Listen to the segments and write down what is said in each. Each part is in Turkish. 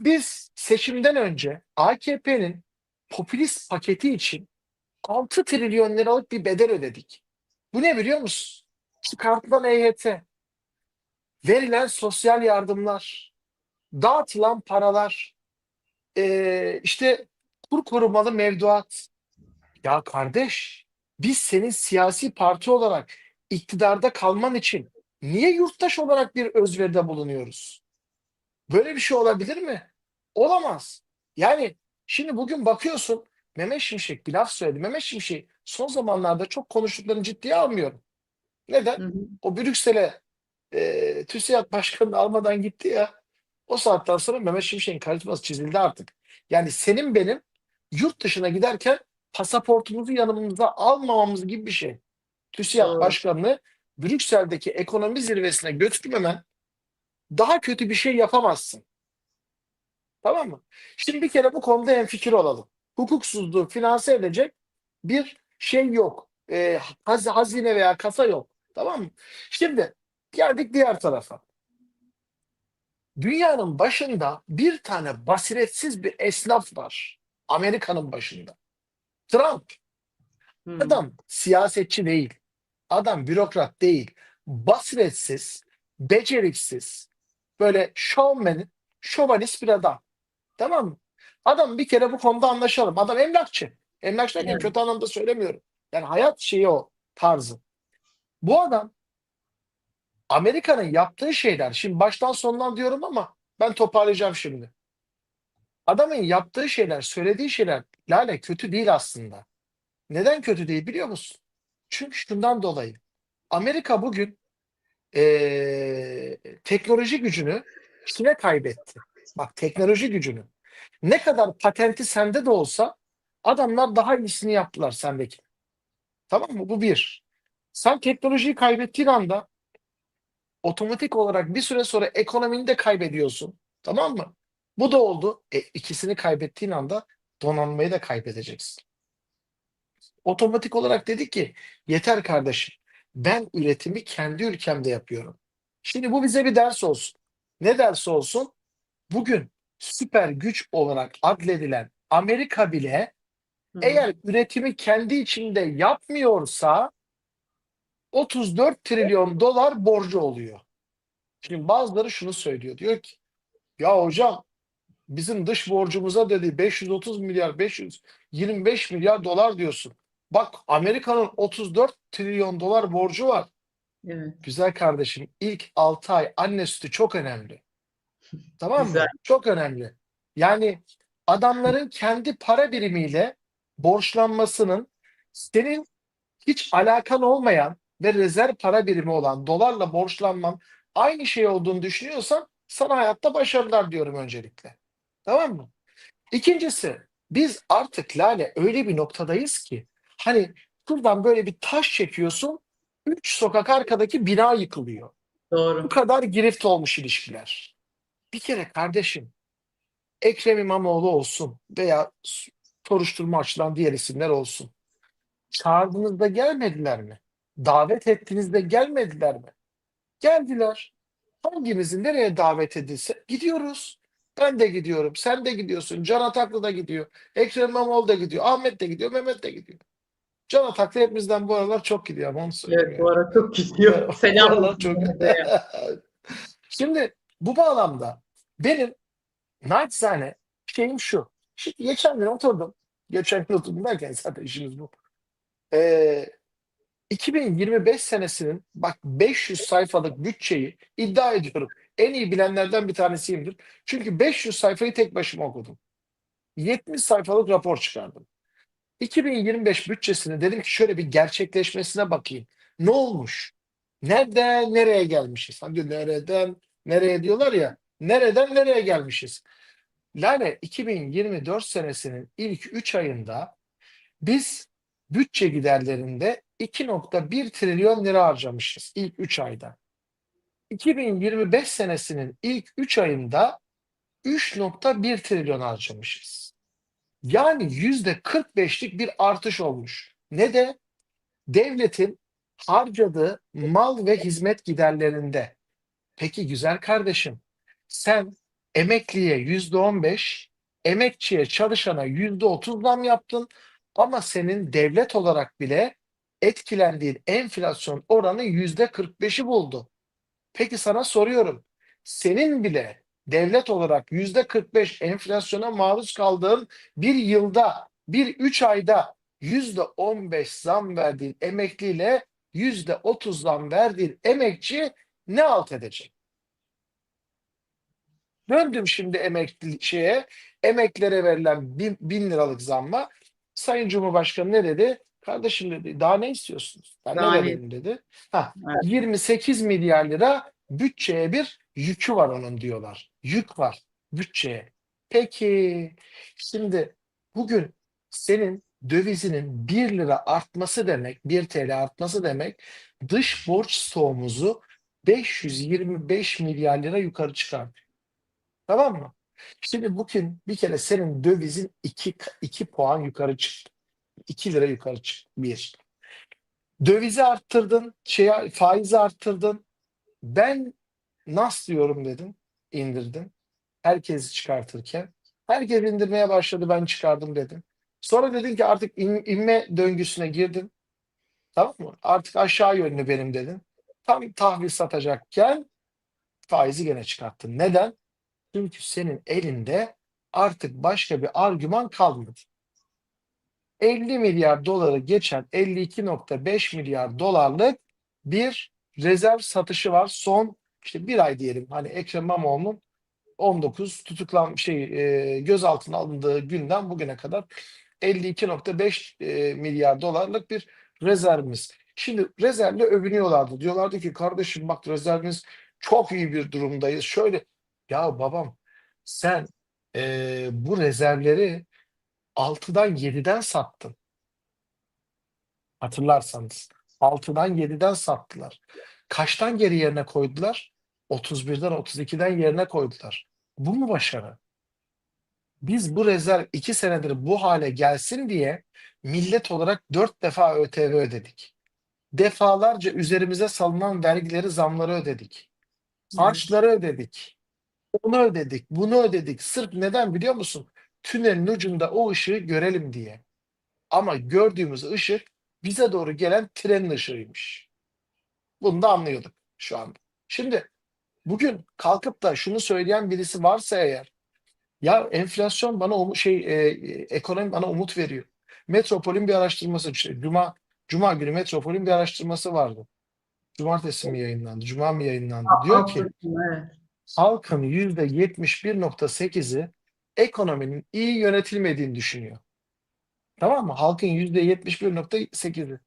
Biz seçimden önce AKP'nin popülist paketi için 6 trilyon liralık bir bedel ödedik. Bu ne biliyor musun? Çıkartılan EYT, verilen sosyal yardımlar, dağıtılan paralar, eee, işte kur korumalı mevduat. Ya kardeş, biz senin siyasi parti olarak iktidarda kalman için niye yurttaş olarak bir özveride bulunuyoruz? Böyle bir şey olabilir mi? Olamaz. Yani şimdi bugün bakıyorsun Mehmet Şimşek bir laf söyledi. Mehmet Şimşek son zamanlarda çok konuştuklarını ciddiye almıyorum. Neden? Hı hı. O Brüksel'e e, TÜSİAD Başkanı'nı almadan gitti ya. O saatten sonra Mehmet Şimşek'in karizması çizildi artık. Yani senin benim yurt dışına giderken pasaportumuzu yanımıza almamamız gibi bir şey. TÜSİAD Doğru. Başkanı'nı Brüksel'deki ekonomi zirvesine götürmemen daha kötü bir şey yapamazsın. Tamam mı? Şimdi bir kere bu konuda hemfikir olalım. Hukuksuzluğu finanse edecek bir şey yok. Ee, haz- hazine veya kasa yok. Tamam mı? Şimdi geldik diğer tarafa. Dünyanın başında bir tane basiretsiz bir esnaf var. Amerika'nın başında. Trump. Hı. Adam siyasetçi değil. Adam bürokrat değil. Basiretsiz, beceriksiz, böyle şovmen, şovanist bir adam. Tamam mı? Adam bir kere bu konuda anlaşalım. Adam emlakçı. Emlakçı derken Evet. kötü anlamda söylemiyorum. Yani hayat şeyi o tarzı. Bu adam Amerika'nın yaptığı şeyler, şimdi baştan sondan diyorum ama ben toparlayacağım şimdi. Adamın yaptığı şeyler, söylediği şeyler lale kötü değil aslında. Neden kötü değil biliyor musun? Çünkü şundan dolayı. Amerika bugün eee, teknoloji gücünü Çin'e kaybetti. Bak teknoloji gücünü. Ne kadar patenti sende de olsa adamlar daha iyisini yaptılar sendeki. Tamam mı? Bu bir. Sen teknolojiyi kaybettiğin anda otomatik olarak bir süre sonra ekonomini de kaybediyorsun. Tamam mı? Bu da oldu. E, ikisini kaybettiğin anda donanmayı da kaybedeceksin. Otomatik olarak dedi ki yeter kardeşim ben üretimi kendi ülkemde yapıyorum. Şimdi bu bize bir ders olsun. Ne ders olsun? Bugün süper güç olarak adledilen Amerika bile Hı eğer üretimi kendi içinde yapmıyorsa 34 trilyon dolar borcu oluyor. Şimdi bazıları şunu söylüyor. Diyor ki ya hocam bizim dış borcumuza dedi 530 milyar 525 milyar dolar diyorsun. Bak Amerika'nın 34 trilyon dolar borcu var. Evet. Güzel kardeşim ilk 6 ay anne sütü çok önemli. Tamam mı? Güzel. Çok önemli. Yani adamların kendi para birimiyle borçlanmasının senin hiç alakan olmayan ve rezerv para birimi olan dolarla borçlanman aynı şey olduğunu düşünüyorsan sana hayatta başarılar diyorum öncelikle. Tamam mı? İkincisi biz artık Lale öyle bir noktadayız ki hani şuradan böyle bir taş çekiyorsun üç sokak arkadaki bina yıkılıyor. Bu Doğru. kadar girift olmuş ilişkiler. Bir kere kardeşim Ekrem İmamoğlu olsun veya soruşturma açılan diğer isimler olsun. Çağırdığınızda gelmediler mi? Davet ettiğinizde gelmediler mi? Geldiler. Hangimizin nereye davet edilse gidiyoruz. Ben de gidiyorum. Sen de gidiyorsun. Can Ataklı da gidiyor. Ekrem İmamoğlu da gidiyor. Ahmet de gidiyor. Mehmet de gidiyor. Can Ataklı hepimizden bu aralar çok gidiyor ama onu söyleyeyim Evet yani. bu ara çok gidiyor. Selam çok. Şimdi bu bağlamda benim naçizane şeyim şu. Şimdi geçen gün oturdum. Geçen gün oturdum derken zaten işimiz bu. Ee, 2025 senesinin bak 500 sayfalık bütçeyi iddia ediyorum. En iyi bilenlerden bir tanesiyimdir. Çünkü 500 sayfayı tek başıma okudum. 70 sayfalık rapor çıkardım. 2025 bütçesini dedim ki şöyle bir gerçekleşmesine bakayım. Ne olmuş? Nereden nereye gelmişiz? Hani nereden nereye diyorlar ya. Nereden nereye gelmişiz? Lale 2024 senesinin ilk 3 ayında biz bütçe giderlerinde 2.1 trilyon lira harcamışız ilk 3 ayda. 2025 senesinin ilk 3 ayında 3.1 trilyon harcamışız. Yani %45'lik bir artış olmuş. Ne de devletin harcadığı mal ve hizmet giderlerinde. Peki güzel kardeşim, sen emekliye yüzde on beş, emekçiye çalışana yüzde otuz zam yaptın. Ama senin devlet olarak bile etkilendiğin enflasyon oranı yüzde kırk beşi buldu. Peki sana soruyorum. Senin bile devlet olarak yüzde 45 enflasyona maruz kaldığın bir yılda, bir üç ayda yüzde 15 zam verdiğin emekliyle yüzde 30 zam verdiğin emekçi ne alt edecek? Döndüm şimdi emekli şeye, emeklere verilen bin, bin liralık zamma. Sayın Cumhurbaşkanı ne dedi? Kardeşim dedi, daha ne istiyorsunuz? Ben Daha ne dedi. Ha, Evet. 28 milyar lira bütçeye bir yükü var onun diyorlar. Yük var bütçeye. Peki şimdi bugün senin dövizinin 1 lira artması demek, 1 TL artması demek dış borç stoğumuzu 525 milyar lira yukarı çıkartıyor. Tamam mı? Şimdi bugün bir kere senin dövizin 2, 2 puan yukarı çıktı. 2 lira yukarı çıktı. Bir. Dövizi arttırdın, şey, faizi arttırdın. Ben nas diyorum dedin, indirdin. Herkesi çıkartırken. Herkes indirmeye başladı, ben çıkardım dedin. Sonra dedin ki artık in- inme döngüsüne girdin. Tamam mı? Artık aşağı yönlü benim dedin. Tam tahvil satacakken faizi gene çıkarttın. Neden? Çünkü senin elinde artık başka bir argüman kalmadı. 50 milyar doları geçen 52.5 milyar dolarlık bir rezerv satışı var. Son işte bir ay diyelim. Hani Ekrem İmamoğlu'nun 19 tutuklan şey e, gözaltına alındığı günden bugüne kadar 52.5 e, milyar dolarlık bir rezervimiz. Şimdi rezervle övünüyorlardı. Diyorlardı ki kardeşim bak rezervimiz çok iyi bir durumdayız. Şöyle ya babam sen e, bu rezervleri 6'dan 7'den sattın. Hatırlarsanız. 6'dan 7'den sattılar. Kaçtan geri yerine koydular? 31'den 32'den yerine koydular. Bu mu başarı? Biz bu rezerv 2 senedir bu hale gelsin diye millet olarak 4 defa ÖTV ödedik. Defalarca üzerimize salınan vergileri, zamları ödedik. Harçları ödedik. Onu ödedik, bunu ödedik. Sırf neden biliyor musun? Tünelin ucunda o ışığı görelim diye. Ama gördüğümüz ışık bize doğru gelen trenin ışığıymış. Bunu da anlıyorduk şu anda. Şimdi bugün kalkıp da şunu söyleyen birisi varsa eğer ya enflasyon bana şey e, ekonomi bana umut veriyor. Metropol'ün bir araştırması işte Cuma Cuma günü Metropol'ün bir araştırması vardı. Cumartesi mi yayınlandı? Cuma mı yayınlandı? Diyor ki halkın %71.8'i ekonominin iyi yönetilmediğini düşünüyor. Tamam mı? Halkın %71.8'i.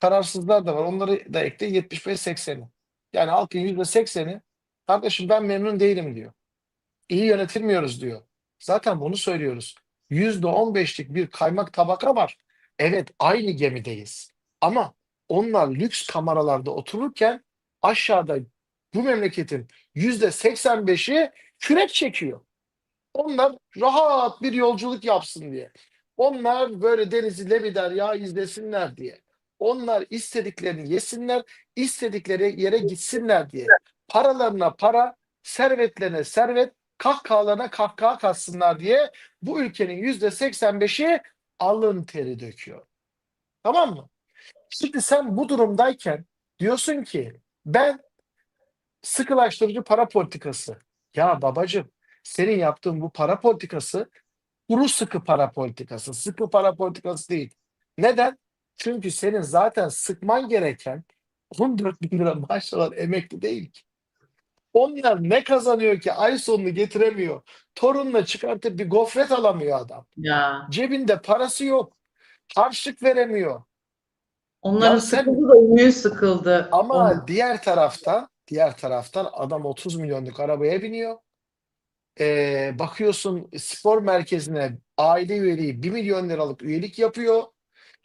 Kararsızlar da var. Onları da ekle 75-80'i. Yani halkın %80'i kardeşim ben memnun değilim diyor. İyi yönetilmiyoruz diyor. Zaten bunu söylüyoruz. %15'lik bir kaymak tabaka var. Evet aynı gemideyiz. Ama onlar lüks kameralarda otururken aşağıda bu memleketin %85'i kürek çekiyor. Onlar rahat bir yolculuk yapsın diye. Onlar böyle denizi lebider ya izlesinler diye. Onlar istediklerini yesinler, istedikleri yere gitsinler diye. Paralarına para, servetlerine servet, kahkahalarına kahkaha katsınlar diye bu ülkenin yüzde 85'i alın teri döküyor. Tamam mı? Şimdi sen bu durumdayken diyorsun ki ben sıkılaştırıcı para politikası. Ya babacığım senin yaptığın bu para politikası kuru sıkı para politikası. Sıkı para politikası değil. Neden? Çünkü senin zaten sıkman gereken 14 bin lira maaş alan emekli değil ki. Onlar ne kazanıyor ki ay sonunu getiremiyor. Torunla çıkartıp bir gofret alamıyor adam. Ya. Cebinde parası yok. Harçlık veremiyor. Onların Ya sen- sıkıldı da umuyu sıkıldı. Ama Onun- diğer taraftan diğer taraftan adam 30 milyonluk arabaya biniyor. Ee, bakıyorsun spor merkezine aile üyeliği 1 milyon liralık üyelik yapıyor.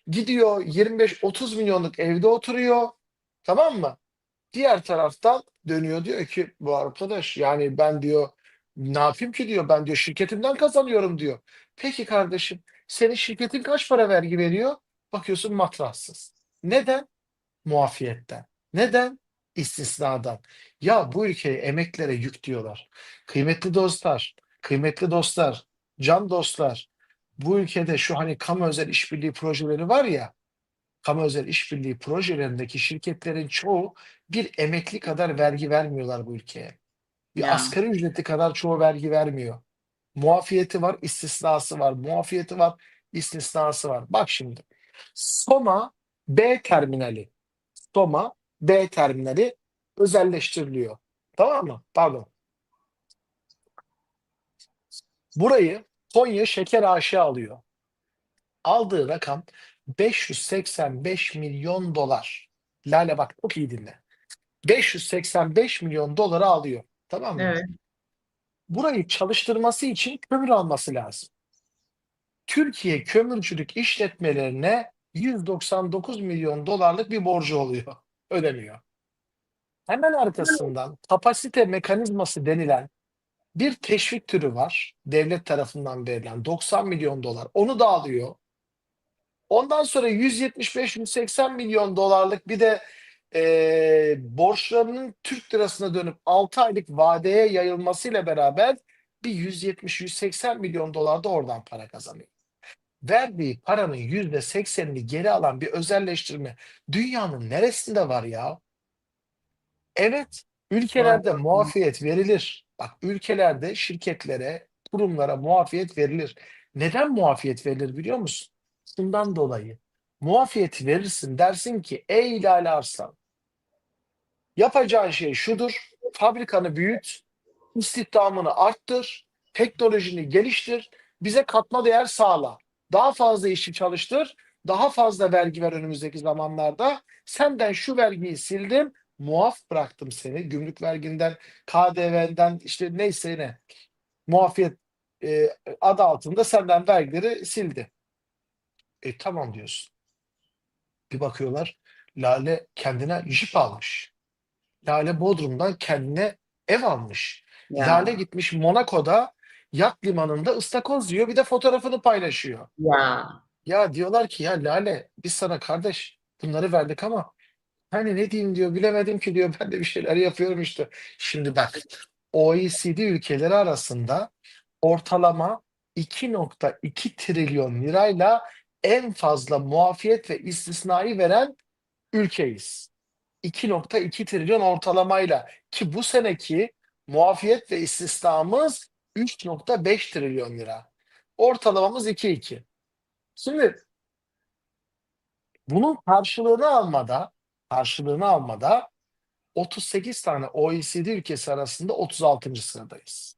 Gidiyor 25-30 milyonluk evde oturuyor. Tamam mı? Diğer taraftan dönüyor diyor ki bu arkadaş yani ben diyor ne yapayım ki diyor ben diyor şirketimden kazanıyorum diyor. Peki kardeşim senin şirketin kaç para vergi veriyor? Bakıyorsun matrahsız. Neden? Muafiyetten. Neden? istisnadan. Ya bu ülkeye emeklere yük diyorlar. Kıymetli dostlar, kıymetli dostlar, can dostlar, bu ülkede şu hani kamu özel işbirliği projeleri var ya, kamu özel işbirliği projelerindeki şirketlerin çoğu bir emekli kadar vergi vermiyorlar bu ülkeye. Bir Ya. asgari ücreti kadar çoğu vergi vermiyor. Muafiyeti var, istisnası var. Muafiyeti var, istisnası var. Bak şimdi. Soma B terminali. Soma B terminali özelleştiriliyor. Tamam mı? Pardon. Burayı Konya Şeker AŞ alıyor. Aldığı rakam 585 milyon dolar. Lale bak çok iyi dinle. 585 milyon doları alıyor. Tamam mı? Evet. Burayı çalıştırması için kömür alması lazım. Türkiye kömürcülük işletmelerine 199 milyon dolarlık bir borcu oluyor. Ödemiyor. Hemen arkasından kapasite mekanizması denilen bir teşvik türü var. Devlet tarafından verilen 90 milyon dolar. Onu da alıyor. Ondan sonra 175-180 milyon dolarlık bir de eee borçlarının Türk lirasına dönüp 6 aylık vadeye yayılmasıyla beraber bir 170-180 milyon dolar da oradan para kazanıyor. Verdiği paranın %80'ini geri alan bir özelleştirme dünyanın neresinde var ya? Evet, ülkelerde Vallahi. muafiyet verilir. Bak ülkelerde şirketlere, kurumlara muafiyet verilir. Neden muafiyet verilir biliyor musun? Şundan dolayı. Muafiyet verirsin dersin ki ey Lale Arslan yapacağın şey şudur. Fabrikanı büyüt, istihdamını arttır, teknolojini geliştir, bize katma değer sağla. Daha fazla işçi çalıştır, daha fazla vergi ver önümüzdeki zamanlarda. Senden şu vergiyi sildim, muaf bıraktım seni. Gümrük verginden, KDV'den işte neyse ne. Muafiyet e, adı altında senden vergileri sildi. E tamam diyorsun. Bir bakıyorlar Lale kendine jip almış. Lale Bodrum'dan kendine ev almış. Ya. Lale gitmiş Monaco'da yat limanında ıstakoz yiyor bir de fotoğrafını paylaşıyor. Ya. Ya diyorlar ki ya Lale biz sana kardeş bunları verdik ama hani ne diyeyim diyor bilemedim ki diyor ben de bir şeyler yapıyorum işte. Şimdi bak OECD ülkeleri arasında ortalama 2.2 trilyon lirayla en fazla muafiyet ve istisnai veren ülkeyiz. 2.2 trilyon ortalamayla ki bu seneki muafiyet ve istisnamız 3.5 trilyon lira. Ortalamamız 2.2. Şimdi bunun karşılığını almada karşılığını almada 38 tane OECD ülkesi arasında 36. sıradayız.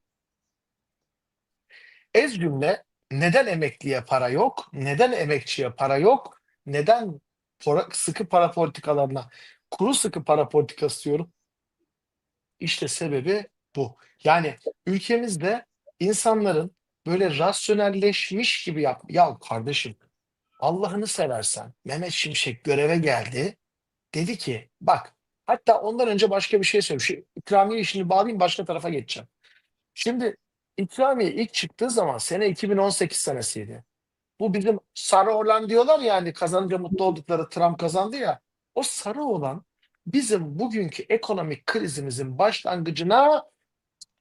Ez cümle neden emekliye para yok? Neden emekçiye para yok? Neden para- sıkı para politikalarına kuru sıkı para politikası diyorum? İşte sebebi bu. Yani ülkemizde insanların böyle rasyonelleşmiş gibi yap. Ya kardeşim Allah'ını seversen Mehmet Şimşek göreve geldi. Dedi ki bak hatta ondan önce başka bir şey söyleyeyim. Şu ikramiye işini bağlayayım başka tarafa geçeceğim. Şimdi ikramiye ilk çıktığı zaman sene 2018 senesiydi. Bu bizim sarı olan diyorlar ya hani kazanınca mutlu oldukları Trump kazandı ya. O sarı olan bizim bugünkü ekonomik krizimizin başlangıcına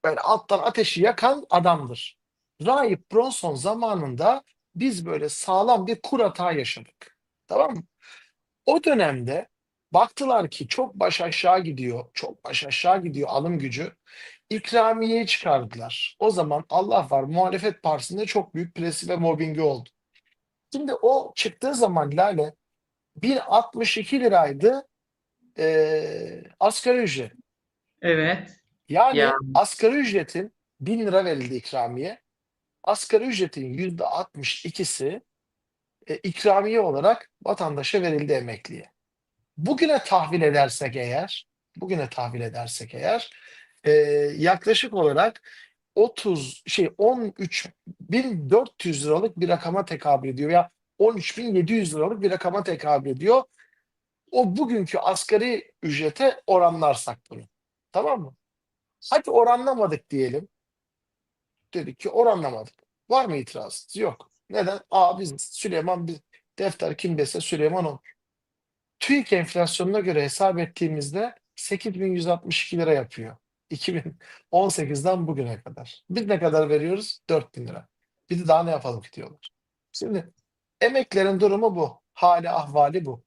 böyle alttan ateşi yakan adamdır. Rahip Bronson zamanında biz böyle sağlam bir kur hata yaşadık. Tamam mı? O dönemde baktılar ki çok baş aşağı gidiyor, çok baş aşağı gidiyor alım gücü. İkramiyeyi çıkardılar. O zaman Allah var muhalefet partisinde çok büyük presi ve mobbingi oldu. Şimdi o çıktığı zaman Lale 1062 liraydı eee asgari ücret. Evet. Yani Ya. asgari ücretin 1000 lira verildi ikramiye. Asgari ücretin %62'si e, ikramiye olarak vatandaşa verildi emekliye. Bugüne tahvil edersek eğer, bugüne tahvil edersek eğer e, yaklaşık olarak 30 şey 13.400 liralık bir rakama tekabül ediyor ya 13.700 liralık bir rakama tekabül ediyor. O bugünkü asgari ücrete oranlarsak bunu. Tamam mı? Hadi oranlamadık diyelim. Dedik ki oranlamadık. Var mı itirazınız? Yok. Neden? Aa biz Süleyman biz defter kim dese Süleyman olur. TÜİK enflasyonuna göre hesap ettiğimizde 8162 lira yapıyor. 2018'den bugüne kadar. Biz ne kadar veriyoruz? 4000 lira. Bir de daha ne yapalım ki diyorlar. Şimdi emeklerin durumu bu. Hali ahvali bu.